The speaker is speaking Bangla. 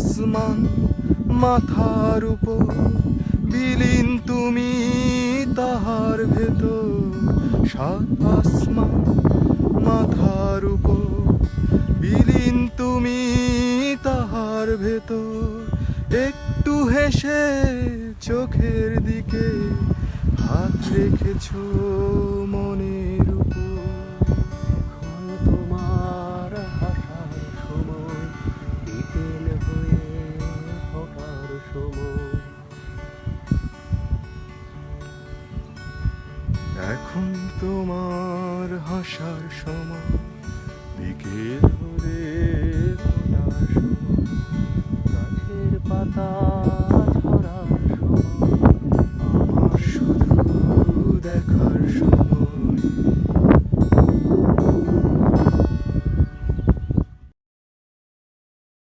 আসমান মাথার উপর। বিলীন তুমি তাহার ভেতর। সাত আসমান মাথার উপর। বিলীন তুমি তাহার ভেতর। একটু হেসে চোখের দিকে হাত রেখেছ। তোমার এখন তোমার হাসার সময় বিকেল হলে ফোটার গাছের পাতা ঝরার সময়, আমার শুধু দেখার সময়।